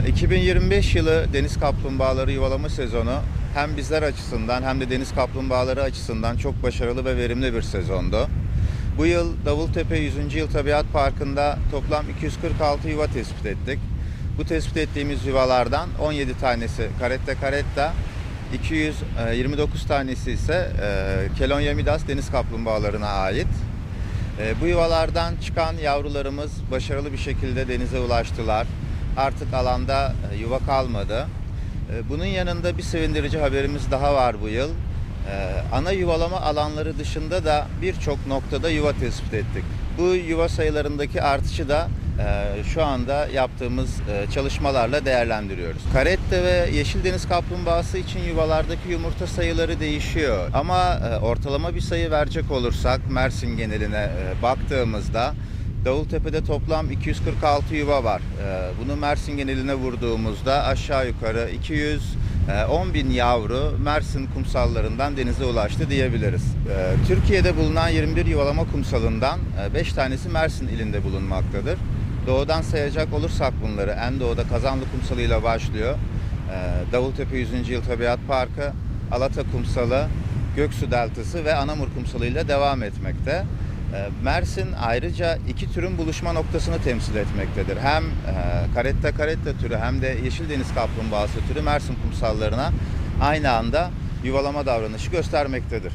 2025 yılı deniz kaplumbağaları yuvalama sezonu hem bizler açısından hem de deniz kaplumbağaları açısından çok başarılı ve verimli bir sezondu. Bu yıl Davultepe 100. Yıl Tabiat Parkı'nda toplam 246 yuva tespit ettik. Bu tespit ettiğimiz yuvalardan 17 tanesi Caretta caretta, 229 tanesi ise e, Kelonya midas deniz kaplumbağalarına ait. E, bu yuvalardan çıkan yavrularımız başarılı bir şekilde denize ulaştılar. Artık alanda e, yuva kalmadı. E, bunun yanında bir sevindirici haberimiz daha var bu yıl. E, ana yuvalama alanları dışında da birçok noktada yuva tespit ettik. Bu yuva sayılarındaki artışı da şu anda yaptığımız çalışmalarla değerlendiriyoruz. Karette ve yeşil deniz kaplumbağası için yuvalardaki yumurta sayıları değişiyor. Ama ortalama bir sayı verecek olursak Mersin geneline baktığımızda Davultepe'de toplam 246 yuva var. E, Bunu Mersin geneline vurduğumuzda aşağı yukarı 200 10 bin yavru Mersin kumsallarından denize ulaştı diyebiliriz. E, Türkiye'de bulunan 21 yuvalama kumsalından 5 tanesi Mersin ilinde bulunmaktadır. Doğudan sayacak olursak bunları en doğuda Kazanlı Kumsalı ile başlıyor. E, Davultepe 100. Yıl Tabiat Parkı, Alata Kumsalı, Göksu Deltası ve Anamur Kumsalı ile devam etmekte. E, Mersin ayrıca iki türün buluşma noktasını temsil etmektedir. Hem e, karetta karetta türü hem de yeşil deniz kaplumbağası türü Mersin kumsallarına aynı anda yuvalama davranışı göstermektedir.